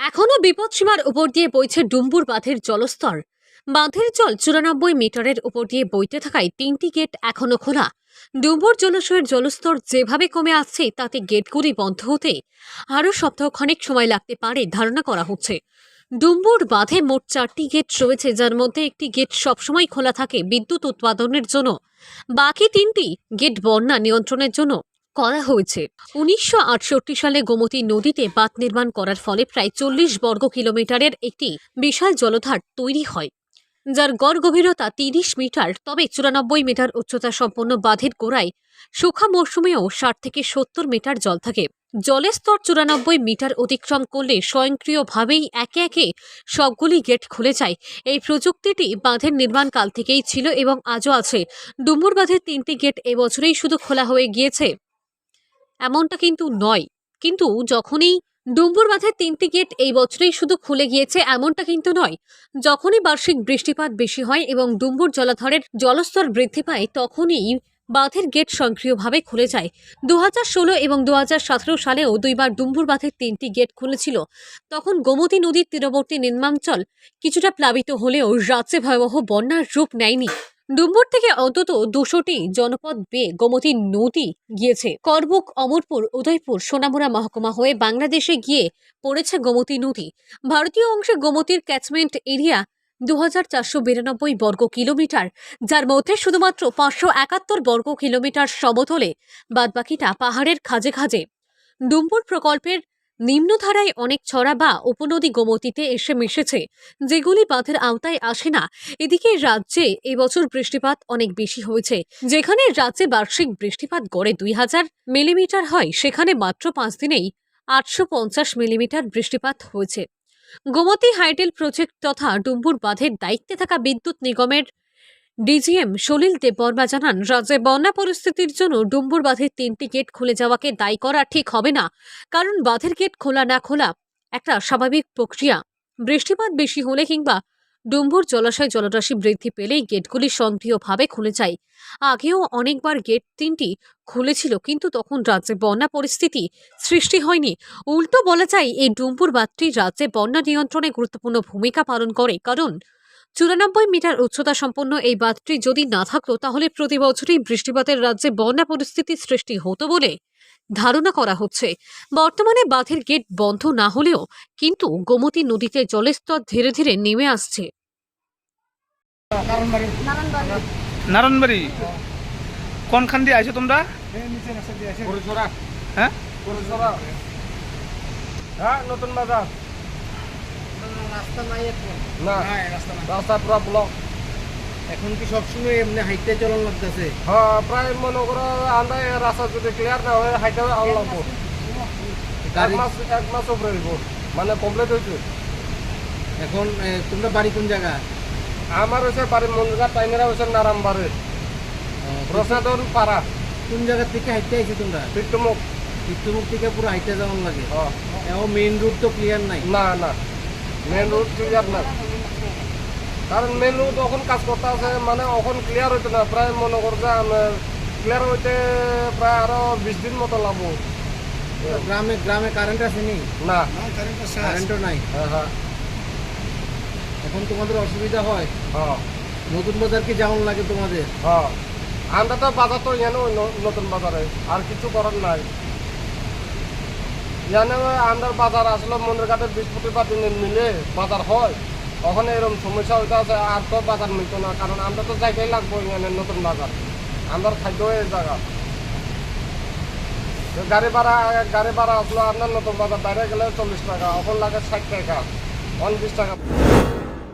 এখনও বিপদসীমার উপর দিয়ে বইছে ডুম্বুর বাঁধের জলস্তর। বাঁধের জল চুরানব্বই মিটারের উপর দিয়ে বইতে থাকায় তিনটি গেট এখনও খোলা। ডুম্বুর জলাশয়ের জলস্তর যেভাবে কমে আসছে, তাতে গেটগুলি বন্ধ হতে আরও সপ্তাহখানেক সময় লাগতে পারে ধারণা করা হচ্ছে। ডুম্বুর বাঁধে মোট চারটি গেট রয়েছে, যার মধ্যে একটি গেট সবসময় খোলা থাকে বিদ্যুৎ উৎপাদনের জন্য। বাকি তিনটি গেট বন্যা নিয়ন্ত্রণের জন্য। করা হয়েছে। উনিশশো আটষট্টি সালে গোমতী নদীতে বাঁধ নির্মাণ করার ফলে প্রায় চল্লিশ বর্গ কিলোমিটারের একটি বিশাল জলধার তৈরি হয়, যার গড় গভীরতা তিরিশ মিটার, তবে চুরানব্বই মিটার উচ্চতা সম্পন্ন বাঁধের গোড়ায় শুখা মৌসুমেও ষাট থেকে সত্তর মিটার জল থাকে। জলের স্তর চুরানব্বই মিটার অতিক্রম করলে স্বয়ংক্রিয়ভাবেই একে একে সবগুলি গেট খুলে যায়। এই প্রযুক্তিটি বাঁধের নির্মাণকাল থেকেই ছিল এবং আজও আছে। ডুমুর বাঁধের তিনটি গেট এবছরেই শুধু খোলা হয়ে গিয়েছে। এমনটা কিন্তু নয়। কিন্তু যখনই ডুম্বুর বাঁধের তিনটি গেট এই বছরেই শুধু খুলে গিয়েছে এমনটা কিন্তু নয়। যখনই বার্ষিক বৃষ্টিপাত বেশি হয় এবং ডুম্বুর জলাধরের জলস্তর বৃদ্ধি পায়, তখনই বাঁধের গেট সক্রিয়ভাবে খুলে যায়। দু ষোলো এবং দু সালেও দুইবার ডুম্বুর বাঁধের তিনটি গেট খুলেছিল। তখন গোমতী নদীর তীরবর্তী নিম্নাঞ্চল কিছুটা প্লাবিত হলেও রাজ্যে ভয়াবহ বন্যার রূপ নেয়নি। ডুম্বুর থেকে অন্তত দুশোটি জনপদ বেয়ে গোমতী নদী গিয়েছে। করবুক, অমরপুর, উদয়পুর, সোনামুড়া মহকুমা হয়ে বাংলাদেশে গিয়ে পড়েছে গোমতী নদী। ভারতীয় অংশে গোমতীর ক্যাচমেন্ট এরিয়া দু হাজার চারশো বিরানব্বই বর্গ কিলোমিটার, যার মধ্যে শুধুমাত্র পাঁচশো একাত্তর বর্গ কিলোমিটার সমতলে, বাদবাকিটা পাহাড়ের খাজে খাজে। ডুম্বুর প্রকল্পের নিম্নধারায় অনেক ছড়া বা উপনদী গোমতীতে এসে মিশেছে, যেগুলি বাঁধের আওতায় আসে না। এদিকে রাজ্যে এবছর বৃষ্টিপাত অনেক বেশি হয়েছে, যেখানে রাজ্যে বার্ষিক বৃষ্টিপাত গড়ে দুই হাজার মিলিমিটার হয়, সেখানে মাত্র পাঁচ দিনেই আটশো পঞ্চাশ মিলিমিটার বৃষ্টিপাত হয়েছে। গোমতী হাইটেল প্রজেক্ট তথা ডুম্বুর বাঁধের দায়িত্বে থাকা বিদ্যুৎ নিগমের ডিজিএম সলিল দেববর্মা জানান, রাজ্যে বন্যা পরিস্থিতির জন্য ডুম্বুর বাঁধের তিনটি গেট খুলে যাওয়াকে দায়ী করা ঠিক হবে না। কারণ বাঁধের গেট খোলা না খোলা একটা স্বাভাবিক প্রক্রিয়া। বৃষ্টিপাত বেশি হলে কিংবা ডুম্বুর জলাশয় জলরাশি বৃদ্ধি পেলেই গেটগুলি সক্রিয়ভাবে খুলে যায়। আগেও অনেকবার গেট তিনটি খুলেছিল, কিন্তু তখন রাজ্যে বন্যা পরিস্থিতি সৃষ্টি হয়নি। উল্টো বলা যায়, এই ডুম্বুর বাঁধটি রাজ্যে বন্যা নিয়ন্ত্রণে গুরুত্বপূর্ণ ভূমিকা পালন করে। কারণ চুরানব্বই মিটার উচ্চতা সম্পন্ন এই বাঁধটি যদি না থাকতো তাহলে প্রতি বছরই বৃষ্টিপাতের রাজ্যে বন্যা পরিস্থিতি সৃষ্টি হতো বলে ধারণা করা হচ্ছে। বর্তমানে বাঁধের গেট বন্ধ না হলেও কিন্তু গোমতী নদীতে জলের স্তর ধীরে ধীরে নেমে আসছে। নারায়ণবাড়ি? কোনখান দিয়ে আইছো তোমরা? হ্যাঁ? হ্যাঁ নতুন বাজার। না রাস্তা পুরা ব্লক এখন কি সবসময় এমনি হাইটে চলন লাগতেছে? হ্যাঁ প্রায় মনে করো আমরা রাস্তা যদি ক্লিয়ার না হয় হাইটে আন লাগবো এক মাস এক মাস উপরে হইব। মানে কমপ্লিট হয়েছে এখন তোমরা বাড়ি কোন জায়গা? আমার হয়েছে বাড়ির মন্দিরা টাইমেরা হয়েছে নারামবাড়ি প্রসাদন পাড়া। কোন জায়গা থেকে হাইটে আইছো তোমরা? পিট্টুমুখ। মৃত্যুমুখ থেকে পুরো হাইটে যাওয়ান লাগে। এখন মেইন রুট তো ক্লিয়ার নাই? না না। মেন রোড ক্লিয়ার না। কারণ মেন রোড এখন কাজ করতে আছে মানে এখন ক্লিয়ার হইতে না। প্রায় মনে করছে আমার ক্লিয়ার হইতে প্রায় আরও বিশ দিন মতো লাগবো। গ্রামে গ্রামে কারেন্ট আছে নি? কারেন্টও নাই। হ্যাঁ হ্যাঁ। এখন তোমাদের অসুবিধা হয়? হ্যাঁ। নতুন বাজার কি যেমন লাগে তোমাদের? হ্যাঁ। আমরা তো বাজার তো নতুন বাজারে। আর কিছু করার নাই। ইয়ানে আন্ডার বাজার আসলে মন্দির ঘাটে বৃহস্পতিবার দিনে মিলে বাজার হয়। ওখানে এরকম সমস্যা হইতে আছে, আর তো বাজার মিলতো না, কারণ আমরা তো জায়গায় লাগবো এখানে নতুন বাজার। আমার খাদ্য এই জায়গা। গাড়ি ভাড়া গাড়ি ভাড়া আসলো আপনার নতুন বাজার, বাইরে গেলে চল্লিশ টাকা, এখন লাগে ষাট টাকা, পঞ্চাশ টাকা।